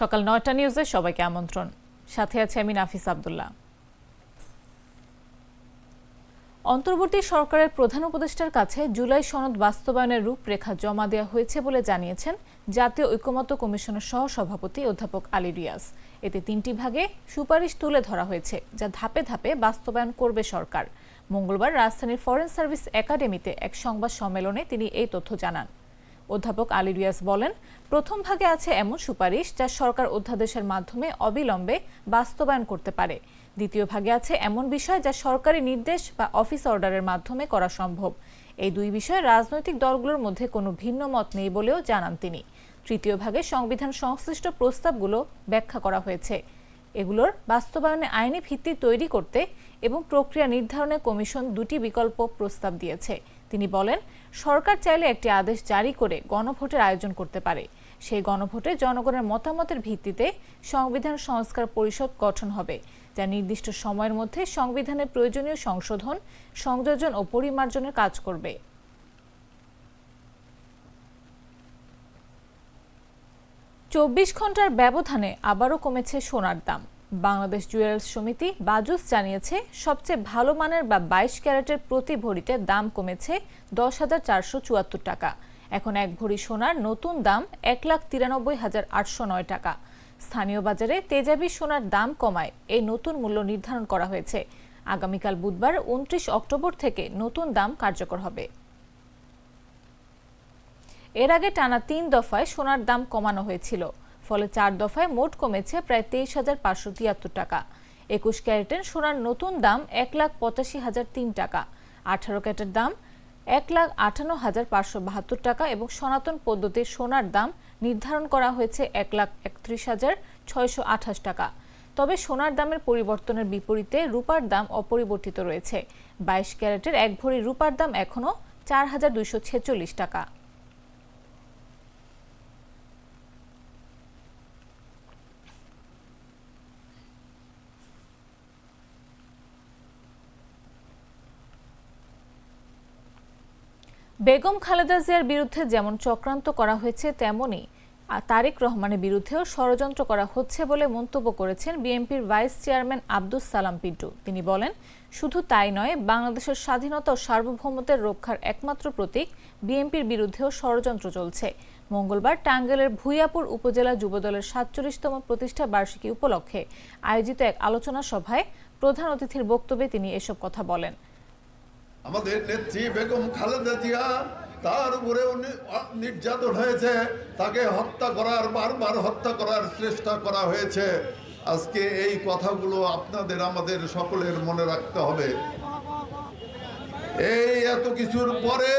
সকাল নয়টা নিউজে সবাইকে আমন্ত্রণ। সাথে আছে আমি নাফিস আবদুল্লাহ। অন্তর্বর্তী সরকারের প্রধান উপদেষ্টার কাছে জুলাই সনদ বাস্তবায়নের রূপরেখা জমা দেওয়া হয়েছে বলে জানিয়েছেন জাতীয় ঐক্যমত্য কমিশনের সহ সভাপতি অধ্যাপক আলী রিয়াজ। এতে তিনটি ভাগে সুপারিশ তুলে ধরা হয়েছে, যা ধাপে ধাপে বাস্তবায়ন করবে সরকার। মঙ্গলবার রাজধানীর ফরেন সার্ভিস একাডেমিতে এক সংবাদ সম্মেলনে তিনি এই তথ্য জানান। অধ্যাপক আলী রিয়াজ বলেন, প্রথম ভাগে আছে এমন সুপারিশ যা সরকার অধ্যাদেশের মাধ্যমে অবিলম্বে বাস্তবায়ন করতে পারে। দ্বিতীয় ভাগে আছে এমন বিষয় যা সরকারি নির্দেশ বা অফিস অর্ডারের মাধ্যমে করা সম্ভব। এই দুই বিষয়ে রাজনৈতিক দলগুলোর মধ্যে কোনো ভিন্ন মত নেই বলেও জানান তিনি। তৃতীয় ভাগে সংবিধান সংশ্লিষ্ট প্রস্তাবগুলো ব্যাখ্যা করা হয়েছে। এগুলোর বাস্তবায়নে আইনি ভিত্তি তৈরি করতে এবং প্রক্রিয়া নির্ধারণে কমিশন দুটি বিকল্প প্রস্তাব দিয়েছে। তিনি বলেন, সরকার চাইলে একটি আদেশ জারি করে গণভোটের আয়োজন করতে পারে। সেই গণভোটে জনগণের মতামতের ভিত্তিতে সংবিধান সংস্কার পরিষদ গঠন হবে, যা নির্দিষ্ট সময়ের মধ্যে সংবিধানের প্রয়োজনীয় সংশোধন, সংযোজন ও পরিমার্জনের কাজ করবে। চব্বিশ ঘণ্টার ব্যবধানে আবারও কমেছে সোনার দাম। বাংলাদেশ জুয়েলার্স সমিতি বাজুস জানিয়েছে, সবচেয়ে ভালো মানের বা বাইশ ক্যারেটের প্রতি ভরিতে দাম কমেছে দশ হাজার চারশো চুয়াত্তর টাকা। এখন এক ভরি সোনার নতুন দাম এক লাখ তিরানব্বই হাজার আটশো নয় টাকা। স্থানীয় বাজারে তেজাবি সোনার দাম কমায়, এই নতুন মূল্য নির্ধারণ করা হয়েছে। আগামীকাল বুধবার উনত্রিশ অক্টোবর থেকে নতুন দাম কার্যকর হবে। এর আগে টানা তিন দফায় সোনার দাম কমানো হয়েছিল। ফলে চার দফায় মোট কমেছে প্রায় তেইশ হাজার পাঁচশো তিয়াত্তর টাকা। একুশ ক্যারেটের সোনার নতুন দাম এক লাখ পঁচাশি হাজার তিন টাকা। আঠারো ক্যারেটের দাম এক লাখ আটান্ন হাজার পাঁচশো বাহাত্তর টাকা এবং সনাতন পদ্ধতির সোনার দাম নির্ধারণ করা হয়েছে এক লাখ একত্রিশ হাজার ছয়শো আঠাশ টাকা। তবে সোনার দামের পরিবর্তনের বিপরীতে রূপার দাম অপরিবর্তিত রয়েছে। বাইশ ক্যারেটের এক ভরি রূপার দাম এখনও চার হাজার দুইশো ছেচল্লিশ টাকা। বেগম খালেদা জিয়ার বিরুদ্ধে যেমন চক্রান্ত করা হয়েছে, তেমনি তারেক রহমানের বিরুদ্ধেও ষড়যন্ত্র করা হচ্ছে বলে মন্তব্য করেছেন বিএনপির ভাইস চেয়ারম্যান আব্দুস সালাম পিন্টু। তিনি বলেন, শুধু তাই নয়, বাংলাদেশের স্বাধীনতা ও সার্বভৌমত্বের রক্ষার একমাত্র প্রতীক বিএনপির বিরুদ্ধেও ষড়যন্ত্র চলছে। মঙ্গলবার টাঙ্গেলের ভুইয়াপুর উপজেলা যুবদলের সাতচল্লিশতম প্রতিষ্ঠা বার্ষিকী উপলক্ষে আয়োজিত এক আলোচনা সভায় প্রধান অতিথির বক্তব্যে তিনি এসব কথা বলেন। আমাদের নেত্রী বেগম খালেদা জিয়া তার উপরে নির্যাতন হয়েছে। তাকে হত্যা করার, বারবার হত্যা করার চেষ্টা করা হয়েছে। আজকে এই কথাগুলো আপনাদের, আমাদের সকলের মনে রাখতে হবে। এই এত কিছুর পরে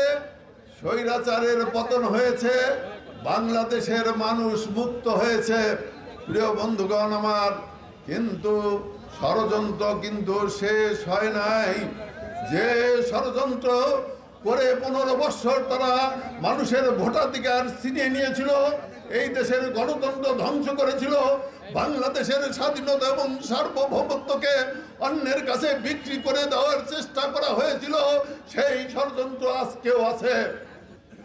স্বৈরাচারের পতন হয়েছে। বাংলাদেশের মানুষ মুক্ত হয়েছে। প্রিয় বন্ধুগণ আমার, কিন্তু ষড়যন্ত্র কিন্তু শেষ হয় নাই। যে ষড়যন্ত্র করে পনেরো বৎসর তারা মানুষের ভোটাধিকার ছিনিয়ে নিয়েছিল, এই দেশের গণতন্ত্র ধ্বংস করেছিল, বাংলাদেশের স্বাধীনতা এবং সার্বভৌমত্বকে অন্যের কাছে বিক্রি করে দেওয়ার চেষ্টা করা হয়েছিল, সেই ষড়যন্ত্র আজকেও আছে।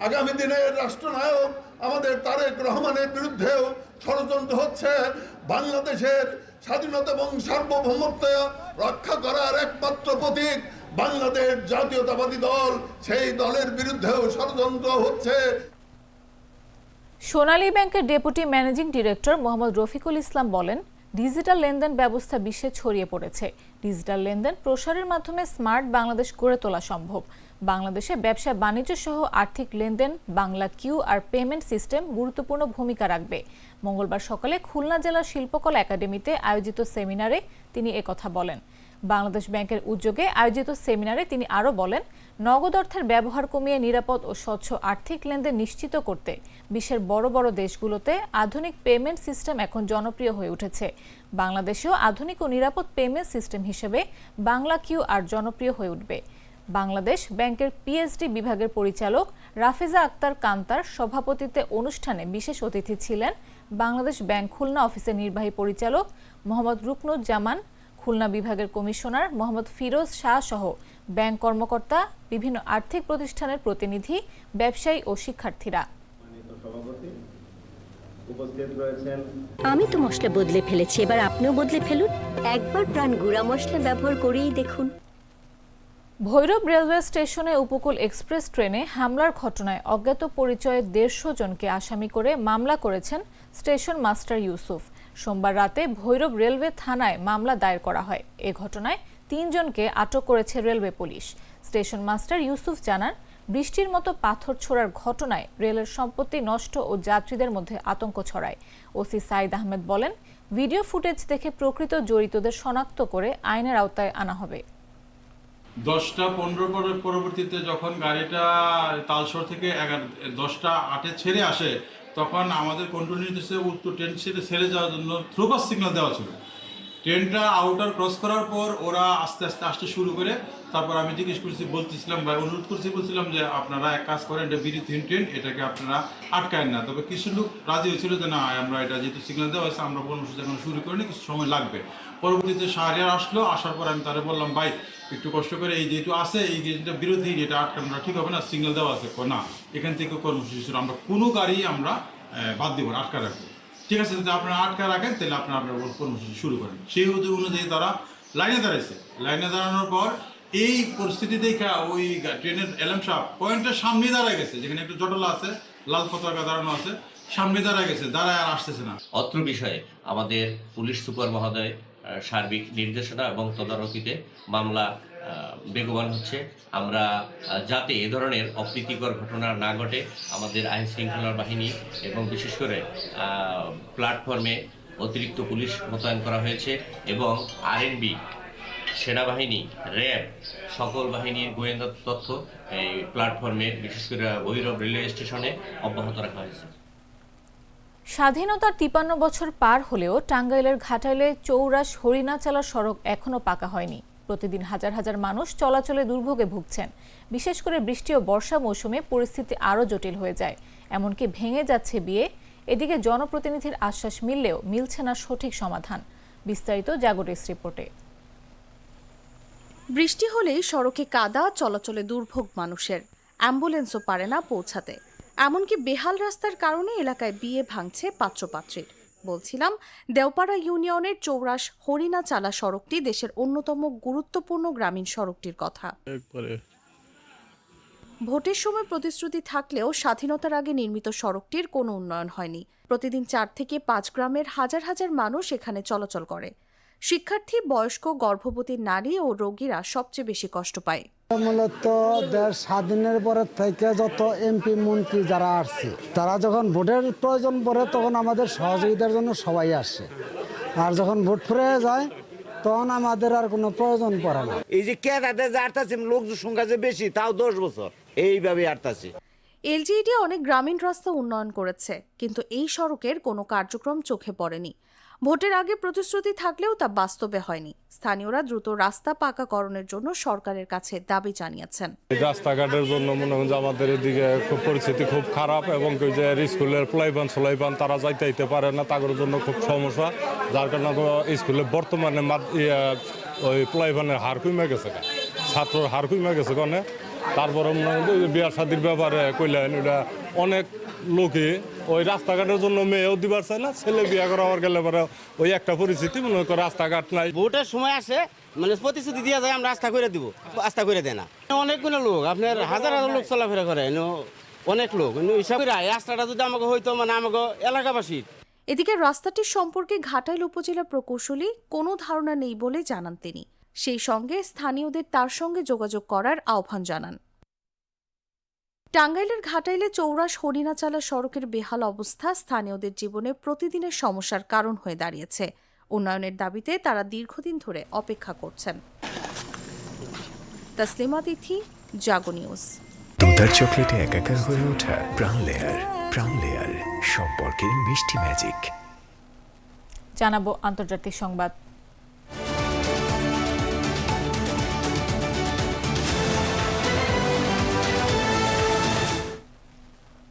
আগামী দিনের রাষ্ট্রনায়ক আমাদের তারেক রহমানের বিরুদ্ধেও ষড়যন্ত্র হচ্ছে, বাংলাদেশের স্বাধীনতা এবং সার্বভৌমত্ব রক্ষা করার একমাত্র প্রতীক বাংলাদেশ জাতীয়তাবাদী দল। সেই দলের বিরুদ্ধেও ষড়যন্ত্র হচ্ছে। সোনালী ব্যাংকের deputy managing director Mohammad Rafiqul Islam বলেন ডিজিটাল লেনদেন ব্যবস্থা বিশ্বে ছড়িয়ে পড়েছে। ডিজিটাল লেনদেন প্রসারের মাধ্যমে স্মার্ট বাংলাদেশ গড়ে তোলা সম্ভব। বাংলাদেশে ব্যবসা বাণিজ্য সহ আর্থিক লেনদেন, Bangla Q R payment system গুরুত্বপূর্ণ ভূমিকা রাখবে। মঙ্গলবার সকালে খুলনা জেলা শিল্পকলা একাডেমিতে আয়োজিত সেমিনারে তিনি একথা বলেন। বাংলাদেশ ব্যাংকের উদ্যোগে আয়োজিত সেমিনারে তিনি আরও বলেন, নগদ অর্থের ব্যবহার কমিয়ে নিরাপদ ও স্বচ্ছ আর্থিক লেনদেন নিশ্চিত করতে বিশ্বের বড় বড় দেশগুলোতে আধুনিক পেমেন্ট সিস্টেম এখন জনপ্রিয় হয়ে উঠেছে। বাংলাদেশেও আধুনিক ও নিরাপদ পেমেন্ট সিস্টেম হিসেবে বাংলা কিউ আর জনপ্রিয় হয়ে উঠবে। বাংলাদেশ ব্যাংকের পিএইচডি বিভাগের পরিচালক রাফেজা আক্তার কান্তার সভাপতিত্বে অনুষ্ঠানে বিশেষ অতিথি ছিলেন বাংলাদেশ ব্যাংক খুলনা অফিসের নির্বাহী পরিচালক মোহাম্মদ রুকনুজ্জামান খুলনা বিভাগের কমিশনার মোহাম্মদ ফিরোজ শাহ সহ ব্যাংক কর্মকর্তা, বিভিন্ন আর্থিক প্রতিষ্ঠানের প্রতিনিধি, ব্যবসায়ী ও শিক্ষার্থীরা। আমি তো মশলা বদলে ফেলেছি, এবার আপনিও বদলে ফেলুন। একবার প্রাণ গুঁড়া মশলা ব্যবহার করেই দেখুন। ভৈরব রেলওয়ে স্টেশনে উপকূল এক্সপ্রেস ট্রেনে হামলার ঘটনায় অজ্ঞাত পরিচয়ে দেড়শো জনকে আসামি করে মামলা করেছেন স্টেশন মাস্টার ইউসুফ। সোমবার রাতে ভৈরব রেলওয়ে থানায় মামলা দায়ের করা হয়। এ ঘটনায় তিনজনকে আটক করেছে railway police. Station master Yusuf জানান, বৃষ্টির মতো পাথর ছোড়ার ঘটনায় রেলের সম্পত্তি নষ্ট ও যাত্রীদের মধ্যে আতঙ্ক ছড়ায়। ওসি সাইদ আহমেদ বলেন, ভিডিও ফুটেজ দেখে প্রকৃত জড়িতদের শনাক্ত করে আইনের আওতায় আনা হবে। দশটা পনেরো পরে পরবর্তীতে যখন গাড়িটা তালসর থেকে এগারো, দশটা আটে ছেড়ে আসে, তখন আমাদের কন্ট্রোল নির্দেশে উত্তর ট্রেন ছেড়ে ছেড়ে যাওয়ার জন্য থ্রুপাস সিগনাল দেওয়া ছিল। ট্রেনটা আউটার ক্রস করার পর ওরা আস্তে আস্তে, আসতে শুরু করে তারপর আমি জিজ্ঞেস করছি, বলতেছিলাম বা অনুরোধ করছি, বলছিলাম যে আপনারা এক কাজ করেন, এটা বিরোধীন ট্রেন এটাকে আপনারা আটকায়েন না। তবে কিছু লোক রাজি হয়েছিল যে, না, আমরা এটা যেহেতু সিগন্যাল দেওয়া হয়েছে, আমরা কর্মসূচি এখন শুরু করিনি কিছু সময় লাগবে। পরবর্তীতে শাহরিয়ার আসলো, আসার পর আমি তারা বললাম, ভাই, একটু কষ্ট করে এই যেহেতু আছে, এই যেটা বিরোধী যেটা আটকানোটা ঠিক হবে না সিগন্যাল দেওয়া আছে। না, এখান থেকে কর্মসূচি শুরু, আমরা কোনো গাড়ি আমরা বাদ দিব না, আটকা রাখব। ঠিক আছে, যদি আপনারা আটকা রাখেন, তাহলে আপনারা আপনার কর্মসূচি শুরু করেন। সেই অনুযায়ী তারা লাইনে দাঁড়াইছে। লাইনে দাঁড়ানোর পর এই পরিস্থিতি দেখা ওই ট্রেনের এলাম সাহেব পয়েন্টের সামনে দাঁড়ায় গেছে, যেখানে একটু জটলা আছে, লাল পতাকা দাঁড়ানো আছে সামনে দাঁড়ায় গেছে, দাঁড়ায় আর আসতেছে না। অত্র বিষয়ে আমাদের পুলিশ সুপার মহোদয় সার্বিক নির্দেশনা এবং তদারকিতে মামলা বেগবান হচ্ছে। আমরা যাতে এ ধরনের অপ্রীতিকর ঘটনা না ঘটে, আমাদের আইন শৃঙ্খলা বাহিনী এবং বিশেষ করে প্ল্যাটফর্মে অতিরিক্ত পুলিশ মোতায়েন করা হয়েছে এবং আরএনবি সেনাবাহিনী, র্যাব, সকল বাহিনীর গোয়েন্দা তথ্য এই প্ল্যাটফর্মে, বিশেষ করে ভৈরব রেলওয়ে স্টেশনে অব্যাহত রাখা হয়েছে। স্বাধীনতার তিপান্ন বছর পার হলেও টাঙ্গাইলের ঘাটাইলে চৌরাশ হরিণাচালা সড়ক এখনও পাকা হয়নি। প্রতিদিন হাজার হাজার মানুষ চলাচলে দুর্ভোগে ভুগছেন। বিশেষ করে বৃষ্টি ও বর্ষা মৌসুমে পরিস্থিতি আরও জটিল হয়ে যায়। এমনকি ভেঙে যাচ্ছে বিয়ে, এদিকে জনপ্রতিনিধির আশ্বাস মিললেও মিলছে না সঠিক সমাধান। বিস্তারিত জাগরিস রিপোর্টে। বৃষ্টি হলেই সড়কে কাদা চলাচলে দুর্ভোগ মানুষের। অ্যাম্বুলেন্সও পারে না পৌঁছাতে। এমনকি বেহাল রাস্তার কারণে এলাকায় বিয়ে ভাঙছে পাত্রপাত্রীর। বলছিলাম দেওপাড়া ইউনিয়নের চৌরাশ হরিণা চালা সড়কটি দেশের অন্যতম গুরুত্বপূর্ণ গ্রামীণ সড়কটির কথা। ভোটের সময় প্রতিশ্রুতি থাকলেও স্বাধীনতার আগে নির্মিত সড়কটির কোনো উন্নয়ন হয়নি। প্রতিদিন চার থেকে পাঁচ গ্রামের হাজার হাজার মানুষ এখানে চলাচল করে। শিক্ষার্থী বয়স্ক গর্ভবতী নারী ও রোগীরা সবচেয়ে বেশি কষ্ট পায়। মূলত দেশ স্বাধীনের পরের থেকে যত এমপি মন্ত্রী যারা আসছে তারা যখন ভোটের প্রয়োজন পড়ে তখন আমাদের সহযোগিতার জন্য সবাই আসে। আর যখন ভোট ফুরে যায় তখন আমাদের আর কোনো প্রয়োজন পড়ে না। এই যে কেদাতে যে আটতাছে লোক সংখ্যা যে বেশি তাও দশ বছর। এইভাবে আটতাছে এলজিইডি অনেক গ্রামীণ রাস্তা উন্নয়ন করেছে কিন্তু এই সড়কের কোনো কার্যক্রম চোখে পড়েনি। ভোটের আগে প্রতিশ্রুতি থাকলেও তা বাস্তবে হয়নি। স্থানীয়রা দ্রুত রাস্তা পাকাকরণের জন্য সরকারের কাছে দাবি জানিয়েছেন। রাস্তাঘাটের জন্য মনে হয় আমাদের এদিকে খুব পরিস্থিতি খুব খারাপ এবং যে স্কুলের প্লাইবান সোলাইবান তারা যাইতে আইতে পারে না, তাদের জন্য খুব সমস্যা, যার কারণে স্কুলে বর্তমানে মাদ- ওই প্লাইবানের হার কমে গেছে ছাত্রর হার কমে গেছে কারণে তারপরে মনে হয় যে বিয়া শাদির ব্যাপারে কইলেন এটা অনেক লোকই ওই রাস্তাঘাটের জন্য মেয়েও দিবার চায় না ছেলে বিয়া করাবার গেলে পরে ওই একটা পরিস্থিতি মনে হয় রাস্তাঘাট নাই। ভোটের সময় আসে মানে প্রতিশ্রুতি দিয়ে যায় আমরা রাস্তা করে দিব রাস্তা করে দেয় না। অনেকগুলো লোক আপনার হাজার হাজার লোক চলাফেরা করে অনেক লোক হিসাব করে রাস্তাটা যদি আমাকে হইতো মানে আমাকে এলাকাবাসীর। এদিকে রাস্তাটির সম্পর্কে ঘাটাইল উপজেলা প্রকৌশলী কোনো ধারণা নেই বলে জানান তিনি। সেই সঙ্গে স্থানীয়দের তার সঙ্গে যোগাযোগ করার আহ্বান জানান। টাঙ্গাইলের ঘাটাইলে চৌরাশ হরিণাচালা সড়কের বেহাল অবস্থা স্থানীয়দের জীবনে প্রতিদিনের সমস্যার কারণ হয়ে দাঁড়িয়েছে। উন্নয়নের দাবিতে তারা দীর্ঘদিন ধরে অপেক্ষা করছেন। তাসলিমা তিথি জাগো নিউজ। দুধার চকলেটে একাকার হয়ে ওঠা প্রাণ লেয়ার প্রাণ লেয়ার সম্পর্কের মিষ্টি ম্যাজিক। জানাব আন্তর্জাতিক সংবাদ।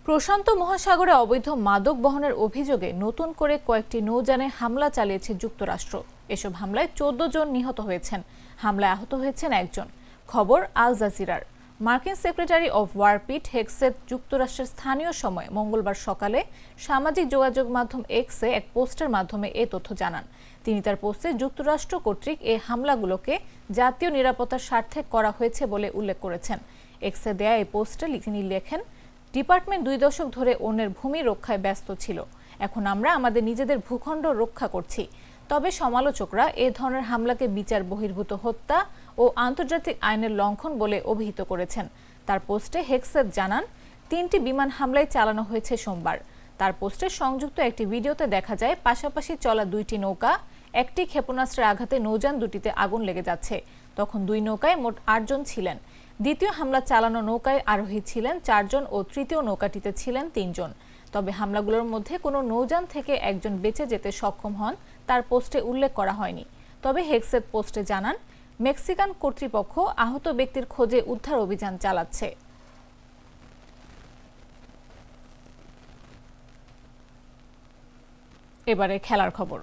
প্রশান্ত মহাসাগরে অবৈধ মাদক বহনের অভিযোগে নতুন করে কয়েকটি নৌযানে হামলা চালিয়েছে যুক্তরাষ্ট্র। এসব হামলায় চোদ্দ জন নিহত হয়েছেন। হামলায় আহত হয়েছেন একজন। খবর আল জাজিরার। মার্কিন সেক্রেটারি অফ ওয়ারপিট হেক্সেট যুক্তরাষ্ট্রের স্থানীয় সময় মঙ্গলবার সকালে সামাজিক যোগাযোগ মাধ্যম এক্সে এক পোস্টের মাধ্যমে এ তথ্য জানান। তিনি তার পোস্টে যুক্তরাষ্ট্র কর্তৃক এই হামলাগুলোকে জাতীয় নিরাপত্তার স্বার্থে করা হয়েছে বলে উল্লেখ করেছেন। এক্সে দেয়া এই পোস্টে তিনি লেখেন ডিপার্টমেন্ট দুই দশক ধরে অন্যের ভূমি রক্ষায় ব্যস্ত ছিল। এখন আমরা আমাদের নিজেদের ভূখণ্ড রক্ষা করছি। তবে সমালোচকরা এ ধরনের হামলাকে বিচার বহির্ভূত হত্যা ও আন্তর্জাতিক আইনের লঙ্ঘন বলে অভিহিত করেছেন। তার পোস্টে হেক্সেট জানান, তিনটি বিমান হামলায় চালানো হয়েছে সোমবার। তার পোস্টে সংযুক্ত একটি ভিডিওতে দেখা যায়, পাশাপাশি চলা দুইটি নৌকা, একটি ক্ষেপণাস্ত্রের আঘাতে নৌযান দুটিতে আগুন লেগে যাচ্ছে। তখন দুই নৌকায় মোট আটজন ছিলেন। দ্বিতীয় হামলা চালানো নৌকায় আরোহী ছিলেন চারজন ও তৃতীয় নৌকাটিতে ছিলেন তিনজন। তবে হামলাগুলোর মধ্যে কোনো নৌযান থেকে একজন বেঁচে যেতে সক্ষম হন তার পোস্টে উল্লেখ করা হয়নি। তবে হেক্সেট পোস্টে জানান, মেক্সিকান কর্তৃপক্ষ আহত ব্যক্তির খোঁজে উদ্ধার অভিযান চালাচ্ছে। এবারে খেলার খবর।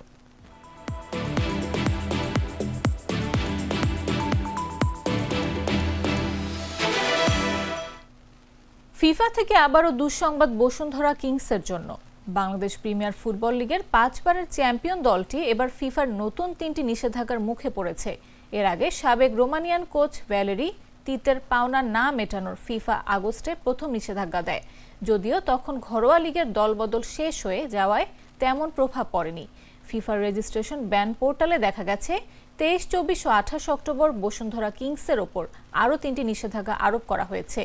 ফিফা থেকে আবারও দুঃসংবাদ বসুন্ধরা কিংসের জন্য। বাংলাদেশ প্রিমিয়ার ফুটবল লিগের পাঁচবারের চ্যাম্পিয়ন দলটি এবার ফিফার নতুন তিনটি নিষেধাজ্ঞার মুখে পড়েছে। এর আগে সাবেক রোমানিয়ান কোচ ভ্যালেরি তিতের পাওনা না মেটানোর ফিফা আগস্টে প্রথম নিষেধাজ্ঞা দেয়। যদিও তখন ঘরোয়া লিগের দলবদল শেষ হয়ে যাওয়ায় তেমন প্রভাব পড়েনি। ফিফার রেজিস্ট্রেশন ব্যান পোর্টালে দেখা গেছে, তেইশ, চব্বিশ ও আঠাশ অক্টোবর বসুন্ধরা কিংসের ওপর আরও তিনটি নিষেধাজ্ঞা আরোপ করা হয়েছে।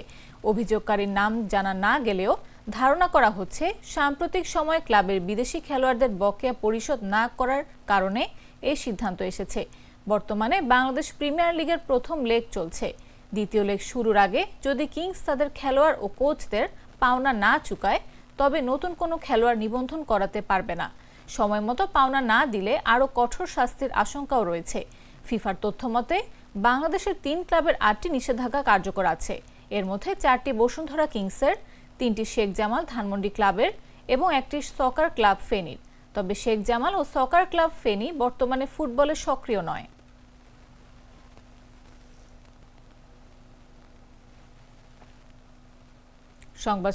অভিযোগকারীর নাম জানা না গেলেও ধারণা করা হচ্ছে, সাম্প্রতিক সময়ে ক্লাবের বিদেশি খেলোয়াড়দের বকেয়া পরিশোধ না করার কারণে এই সিদ্ধান্ত এসেছে। বর্তমানে বাংলাদেশ প্রিমিয়ার লিগের প্রথম লেগ চলছে। দ্বিতীয় লেগ শুরুর আগে যদি কিংস তাদের খেলোয়াড় ও কোচদের পাওনা না চুকায়, তবে নতুন কোনো খেলোয়াড় নিবন্ধন করাতে পারবে না। সময় মতো পাওনা না দিলে আরও কঠোর শাস্তির আশঙ্কাও রয়েছে। ফিফার তথ্য মতে, বাংলাদেশের তিন ক্লাবের আটটি নিষেধাজ্ঞা কার্যকর আছে। এর মধ্যে চারটি বসুন্ধরা কিংসের, তিনটি শেখ জামাল ধানমন্ডি ক্লাবের এবং একটি সকার ক্লাব ফেনীর। তবে শেখ জামাল ও সকার ক্লাব ফেনী বর্তমানে ফুটবলে সক্রিয় নয়। সংবাদ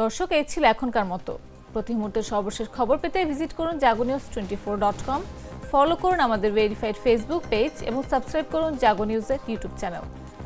দর্শক এই ছিল এখনকার মতো। প্রতি মুহূর্তের সর্বশেষ খবর পেতে ভিজিট করুন Jago news twenty four dot com. Follow করুন আমাদের ভেরিফাইড ফেসবুক পেজ এবং সাবস্ক্রাইব করুন জাগো নিউজের ইউটিউব চ্যানেল